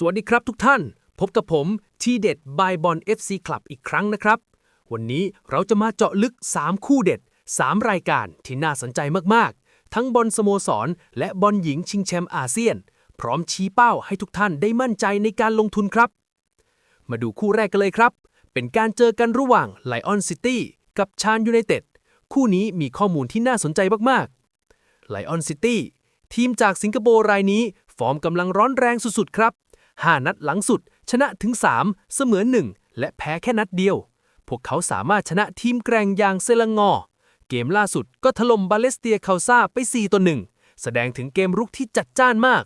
สวัสดีครับทุกท่าน พบกับผมทีเด็ดบายบอล FC Club อีกครั้งนะครับ วันนี้เราจะมาเจาะลึก 3 คู่เด็ด 3 รายการที่น่าสนใจมากๆ ทั้งบอลสโมสร และบอลหญิงชิงแชมป์อาเซียน พร้อมชี้เป้าให้ทุกท่านได้มั่นใจในการลงทุนครับ มาดูคู่แรกกันเลยครับ เป็นการเจอกันระหว่างไลออนซิตี้กับชานยูไนเต็ดคู่นี้มีข้อมูลที่น่าสนใจมากๆไลออนซิตี้ทีมจากสิงคโปร์รายนี้ ฟอร์มกำลังร้อนแรงสุดๆครับ 5 นัดหลังสุด ชนะถึง 3 เสมอ 1 และแพ้แค่นัดเดียว พวกเขาสามารถชนะทีมแกร่งอย่างเซลังงอ เกมล่าสุดก็ถล่มบาเลสเตียคาซาไป 4 ต่อ 1 แสดงถึงเกมรุกที่จัดจ้านมาก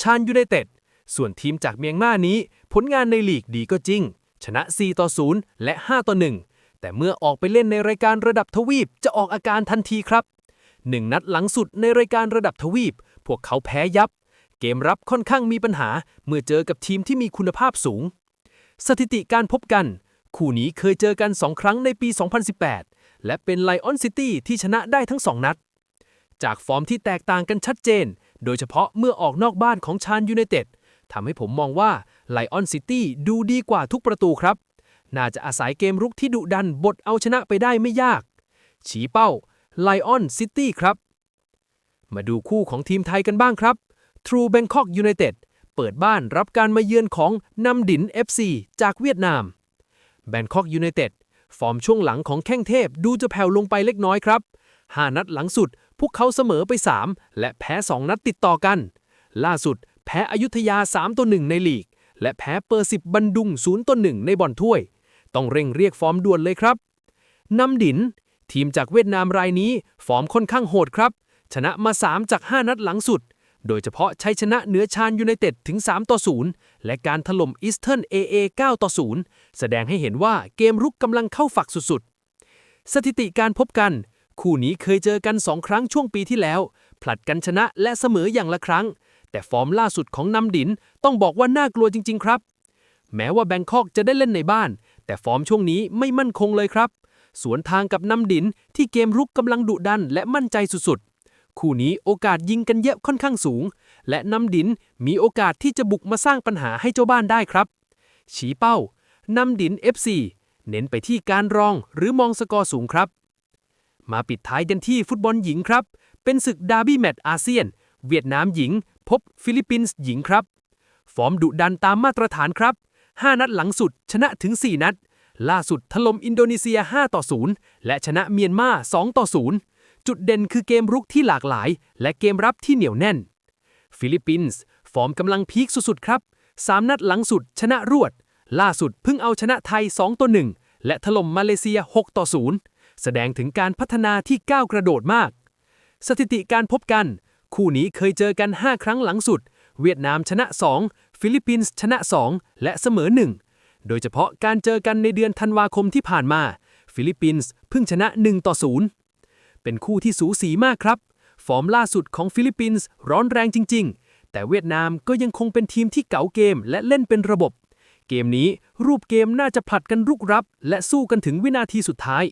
ชานยูไนเต็ด ส่วนทีมจากเมียงมานี้ ผลงานในลีกดีก็จริง ชนะ 4 ต่อ 0 และ 5 ต่อ 1 แต่เมื่อออกไปเล่นในรายการระดับทวีปจะออกอาการทันทีครับหนึ่งนัดหลังสุดในรายการระดับทวีป พวกเขาแพ้ยับ เกมรับค่อนข้างมีปัญหาเมื่อเจอกับทีมที่มีคุณภาพสูง สถิติการพบกัน คู่นี้เคยเจอกัน2ครั้งในปี 2018 และเป็นไลออนซิตี้ที่ชนะได้ทั้ง2นัด จากฟอร์มที่แตกต่างกันชัดเจน โดยเฉพาะเมื่อออกนอกบ้านของชานยูไนเต็ดทำให้ผมมองว่าไลออนซิตี้ดูดีกว่าทุกประตูครับ น่าจะอาศัยเกมรุกที่ดุดันบดเอาชนะไปได้ไม่ยาก ชี้เป้าไลออนซิตี้ครับ มาดูคู่ของทีมไทยกันบ้างครับ True Bangkok United เปิดบ้านรับการมาเยือนของนำดิน FC จากเวียดนาม Bangkok United ฟอร์มช่วงหลังของแข้งเทพดูจะแผ่วลงไปเล็กน้อยครับ 5 นัดหลังสุด พวกเขาเสมอไป 3 และแพ้ 2 นัดติดต่อกัน ล่าสุด แพ้อยุธยา 3 ต่อ 1 ในลีก และแพ้เปอร์สิบบันดุง 0 ต่อ 1 ในบอลถ้วย ต้องเร่งเรียกฟอร์มด่วนเลยครับนำดิน ทีมจากเวียดนามรายนี้ ฟอร์มค่อนข้างโหดครับ ชนะมา 3 จาก 5 นัดหลังสุด โดยเฉพาะชัยชนะเหนือชานยูไนเต็ดถึง 3 ต่อ 0 และการถล่มอีสเทิร์น AA 9ต่อ 0 แสดงให้เห็นว่าเกมรุกกำลังเข้าฝักสุดๆ สถิติการพบกัน คู่นี้เคยเจอกัน 2 ครั้งช่วงปีที่แล้ว ผลัดกันชนะและเสมออย่างละครั้ง แต่ฟอร์มล่าสุดของนำดินต้องบอกว่าน่ากลัวจริง ๆ ครับ แม้ว่าแบงคอกจะได้เล่นในบ้าน แต่ฟอร์มช่วงนี้ไม่มั่นคงเลยครับ สวนทางกับนำดินที่เกมรุกกำลังดุดันและมั่นใจสุดๆ คู่นี้โอกาสยิงกันเยอะค่อนข้างสูง และนำดินมีโอกาสที่จะบุกมาสร้างปัญหาให้เจ้าบ้านได้ครับ ชี้เป้านำดิน FC เน้นไปที่การรองหรือมองสกอร์สูงครับ มาปิดท้ายกันที่ฟุตบอลหญิงครับ เป็นศึกดาร์บี้แมตช์อาเซียน เวียดนามหญิง พบฟิลิปปินส์หญิงครับ ฟอร์มดุดันตามมาตรฐานครับ 5 นัดหลังสุดชนะถึง 4 นัด ล่าสุดถล่มอินโดนีเซีย 5 ต่อ 0 และชนะเมียนมา 2 ต่อ 0 จุดเด่นคือเกมรุกที่หลากหลาย และเกมรับที่เหนียวแน่น ฟิลิปปินส์ฟอร์มกำลังพีคสุดๆ ครับ3นัดหลังสุดชนะรวด ล่าสุดเพิ่งเอาชนะไทย 2 ต่อ 1 และถล่มมาเลเซีย 6 ต่อ 0 แสดงถึงการพัฒนาที่ก้าวกระโดดมาก สถิติการพบกัน คู่นี้เคยเจอกัน 5 ครั้งหลังสุด เวียดนามชนะ 2 ฟิลิปปินส์ชนะ 2 และเสมอ 1 โดยเฉพาะการเจอกันในเดือนธันวาคมที่ผ่านมา ฟิลิปปินส์เพิ่งชนะ 1 ต่อ 0 เป็นคู่ที่สูสีมากครับ ฟอร์มล่าสุดของฟิลิปปินส์ร้อนแรงจริง ๆ แต่เวียดนามก็ยังคงเป็นทีมที่เก๋าเกมและเล่นเป็นระบบ เกมนี้รูปเกมน่าจะผลัดกันรุกรับ และสู้กันถึงวินาทีสุดท้าย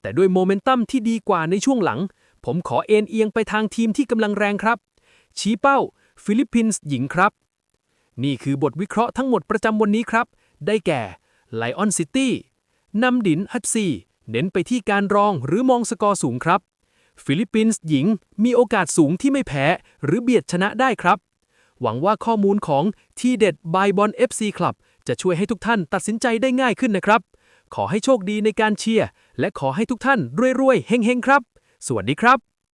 แต่ด้วยโมเมนตัมที่ดีกว่าในช่วงหลัง ผมขอเอ็นเอียงไปทางทีมที่กำลังแรงครับ ชี้เป้า ฟิลิปปินส์หญิงครับ นี่คือบทวิเคราะห์ทั้งหมดประจำวันนี้ครับ ได้แก่ไลออนซิตี้นำดินฮัตซีเน้นไปที่การรองหรือมองสกอร์สูงครับ ฟิลิปปินส์หญิงมีโอกาสสูงที่ไม่แพ้ หรือเบียดชนะได้ครับ หวังว่าข้อมูลของทีเด็ดบายบอล FC Club จะช่วยให้ทุกท่านตัดสินใจได้ง่ายขึ้นนะครับ ขอให้โชคดีในการเชียร์ และขอให้ทุกท่านรวยๆเฮงๆครับ สวัสดีครับ